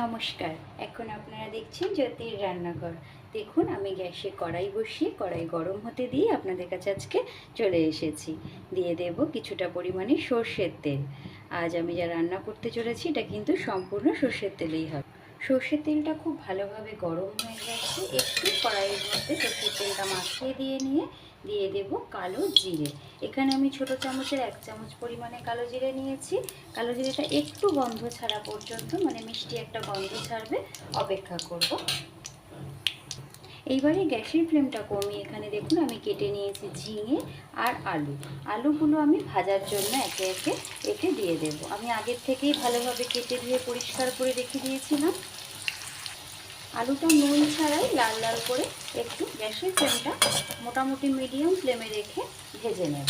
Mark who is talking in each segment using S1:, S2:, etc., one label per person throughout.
S1: নমস্কার। এখন আপনারা দেখছেন জ্যোতির রান্নাঘর। দেখুন, আমি গ্যাসে কড়াই বসিয়ে কড়াই গরম হতে দিয়ে আপনাদের কাছে আজকে চলে এসেছি। দিয়ে দেব কিছুটা পরিমাণে সর্ষের তেল। আজ আমি যা রান্না করতে চলেছি, এটা কিন্তু সম্পূর্ণ সর্ষের তেলেই হবে। সর্ষের তেলটা খুব ভালোভাবে গরম হয়ে গেছে। একটু কড়াইয়ের মধ্যে সর্ষের তেলটা মাখিয়ে দিয়ে নিয়ে দিয়ে দেব কালো জিরে। এখানে আমি ছোট চামচের এক চামচ পরিমাণে কালো জিরে নিয়েছি। কালো জিরেটা একটু গন্ধ ছাড়া পর্যন্ত মানে মিষ্টি একটা গন্ধ ছাড়বে, অপেক্ষা করব। এইবারে গ্যাসের ফ্লেমটা কমিয়ে এখানে দেখুন আমি কেটে নিয়েছি ঝিঙে আর আলু। আলুগুলো আমি ভাজার জন্য একে একে এতে দিয়ে দেব। আমি আগের থেকেই ভালোভাবে কেটে ধুয়ে পরিষ্কার করে রেখে দিয়েছিলাম। আলুটা নুন ছাড়াই লাল লাল করে একটু গ্যাসের ফ্লেমটা মোটামুটি মিডিয়াম ফ্লেমে রেখে ভেজে নেব।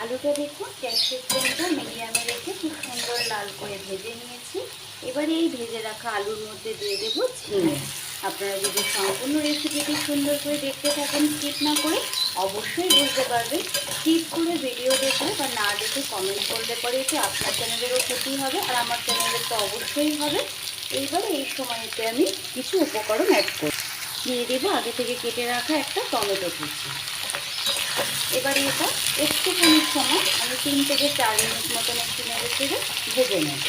S1: আলুটা দেখুন গ্যাসের ফ্লেমটা মিডিয়ামে রেখে খুব সুন্দর লাল করে ভেজে নিয়েছি। এবারে এই ভেজে রাখা আলুর মধ্যে দিয়ে দেবো ঝিঙে। আপনারা যদি সম্পূর্ণ রেসিপিটি সুন্দর করে দেখতে থাকেন স্কিপ না করে অবশ্যই বুঝতে পারবেন। স্কিপ করে ভিডিও দেখে বা না দেখে কমেন্ট করলে পরে এতে আপনার চ্যানেলেরও ক্ষতি হবে আর আমার চ্যানেলের তো অবশ্যই হবে। এইবারে এই সময়তে আমি কিছু উপকরণ অ্যাড করি। দিয়ে দেবো আগে থেকে কেটে রাখা একটা টমেটো কুচি। এবারে এটা একটুখানি সময়, আমি তিন থেকে চার মিনিট মতন একটু নেড়ে চেড়ে ভেজে নেব।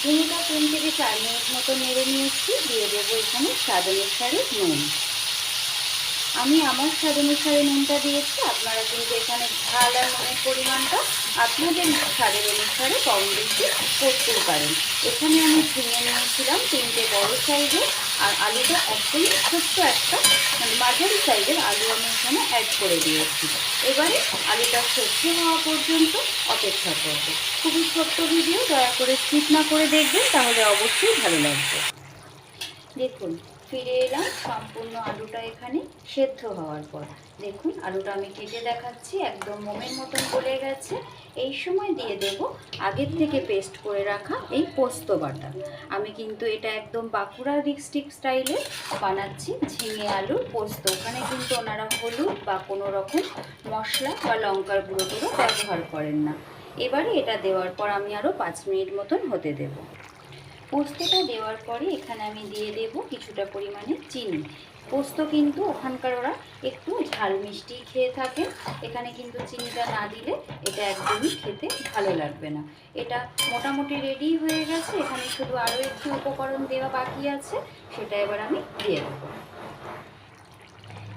S1: ঝিঙেটা তিন থেকে চার মিনিট মতো নেড়ে নিয়েছি দিয়ে দেবো এখানে স্বাদ অনুসারে নুন। আমি আমার স্বাদ অনুসারে নুনটা দিয়েছি, আপনারা কিন্তু এখানে ঝাল আর নুনের পরিমাণটা আপনাদের স্বাদের অনুসারে কম বেশি করতেই পারেন। এখানে আমি ঝিঙে নিয়েছিলাম, তিনটে বড় সাইজের, আর আলুটা একদমই ছোট্ট একটা মানে মাঝারি সাইজের আলু আমি এখানে অ্যাড করে দিয়েছি। এবারে আলুটা সর্ষে হওয়া পর্যন্ত অপেক্ষা করব। খুবই ছোট্ট ভিডিও দয়া করে স্কিপ না করে দেখবেন, তাহলে অবশ্যই ভালো লাগবে। দেখুন ফিরে এলাম, সম্পূর্ণ আলুটা এখানে সেদ্ধ হওয়ার পর। দেখুন, আলুটা আমি কেটে দেখাচ্ছি, একদম মোমের মতন গলে গেছে। এই সময় দিয়ে দেব আগের থেকে পেস্ট করে রাখা এই পোস্ত বাটা। আমি কিন্তু এটা একদম বাঁকুড়া ডিস্ট্রিক স্টাইলে বানাচ্ছি, ঝিঙে আলুর পোস্ত। ওখানে কিন্তু ওনারা হলুদ বা কোনো রকম মশলা বা লঙ্কার গুঁড়ো গুঁড়ো ব্যবহার করেন না। এবারে এটা দেওয়ার পর আমি আরও পাঁচ মিনিট মতন হতে দেবো। পোস্তটা দেওয়ার পরে এখানে আমি দিয়ে দেব কিছুটা পরিমাণে চিনি। পোস্ত কিন্তু ওখানকার ওরা একটু ঝাল মিষ্টি খেয়ে থাকে। এখানে কিন্তু চিনিটা না দিলে এটা একদমই খেতে ভালো লাগবে না। এটা মোটামুটি রেডি হয়ে গেছে। এখানে শুধু আরও একটি উপকরণ দেওয়া বাকি আছে, সেটা এবার আমি দিয়ে দেবো।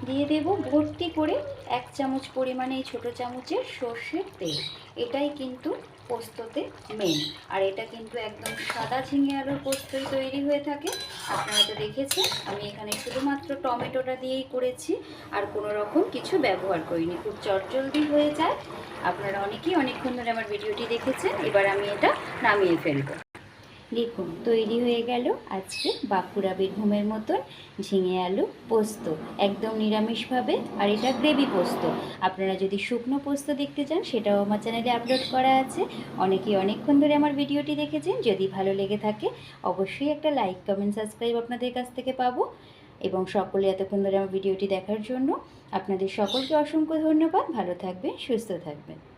S1: দিয়ে দেব ভর্তি করে এক চামচ পরিমাণে এই ছোটো চামচের সর্ষের তেল। এটাই কিন্তু পোস্ততে মেন আর এটা কিন্তু একদম সাদা ঝিঙে আলুর পোস্তই তৈরি হয়ে থাকে। আপনারা তো দেখেছেন, আমি এখানে শুধুমাত্র টমেটোটা দিয়েই করেছি, আর কোনো রকম কিছু ব্যবহার করিনি। খুব চটজলদি হয়ে যায়। আপনারা অনেকেই অনেকক্ষণ ধরে আমার ভিডিওটি দেখেছেন, এবার আমি এটা নামিয়ে ফেলব। দেখুন, তৈরি হয়ে গেল আজকে বাঁকুড়া বীরভূমের মতন ঝিঙে আলু পোস্ত, একদম নিরামিষভাবে, আর এটা গ্রেভি পোস্ত। আপনারা যদি শুকনো পোস্ত দেখতে চান, সেটাও আমার চ্যানেলে আপলোড করা আছে। অনেকেই অনেকক্ষণ ধরে আমার ভিডিওটি দেখেছেন। যদি ভালো লেগে থাকে, অবশ্যই একটা লাইক, কমেন্ট, সাবস্ক্রাইব আপনাদের কাছ থেকে পাবো। এবং সকলে এতক্ষণ ধরে আমার ভিডিওটি দেখার জন্য আপনাদের সকলকে অসংখ্য ধন্যবাদ। ভালো থাকবেন, সুস্থ থাকবেন।